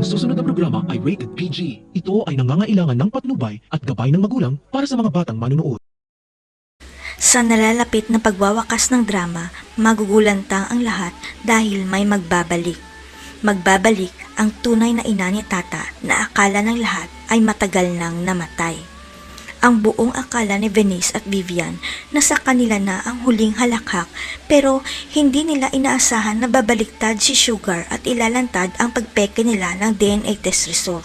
Ang susunod na programa ay rated PG. Ito ay nangangailangan ng patnubay at gabay ng magulang para sa mga batang manunood. Sa nalalapit na pagwawakas ng drama, magugulantang ang lahat dahil may magbabalik. Magbabalik ang tunay na ina ni Tata na akala ng lahat ay matagal nang namatay. Ang buong akala ni Venice at Vivian na sa kanila na ang huling halakhak pero hindi nila inaasahan na babaliktad si Sugar at ilalantad ang pagpeke nila ng DNA test result.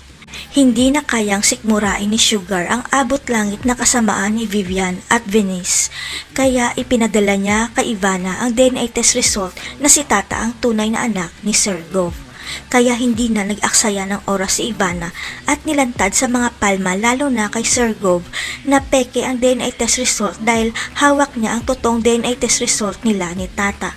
Hindi na kayang sikmurain ni Sugar ang abot langit na kasamaan ni Vivian at Venice. Kaya ipinadala niya kay Ivana ang DNA test result na si Tata ang tunay na anak ni Sir Gov. Kaya hindi na nag-aksaya ng oras si Ivana at nilantad sa mga palma lalo na kay Sir Gov na peke ang DNA test result dahil hawak niya ang totoong DNA test result nila ni Tata.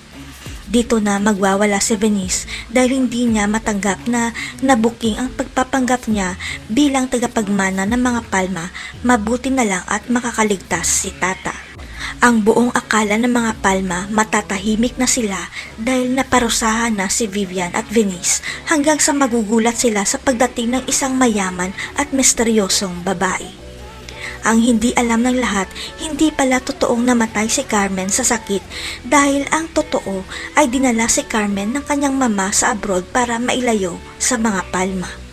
Dito na magwawala si Venice dahil hindi niya matanggap na nabuking ang pagpapanggap niya bilang tagapagmana ng mga palma, mabuti na lang at makakaligtas si Tata. Ang buong akala ng mga palma matatahimik na sila dahil naparusahan na si Vivian at Venice hanggang sa magugulat sila sa pagdating ng isang mayaman at misteryosong babae. Ang hindi alam ng lahat, hindi pala totoong namatay si Carmen sa sakit dahil ang totoo ay dinala si Carmen ng kanyang mama sa abroad para mailayo sa mga palma.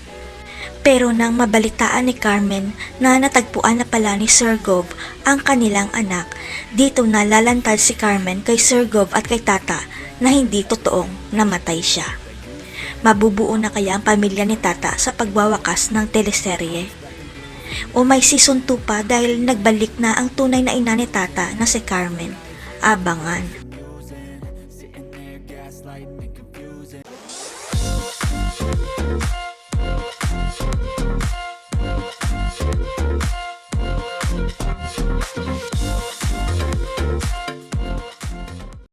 Pero nang mabalitaan ni Carmen na natagpuan na pala ni Sir Gov ang kanilang anak, dito na lalantad si Carmen kay Sir Gov at kay Tata na hindi totoong namatay siya. Mabubuo na kaya ang pamilya ni Tata sa pagwawakas ng teleserye? O may season 2 pa dahil nagbalik na ang tunay na ina ni Tata na si Carmen? Abangan.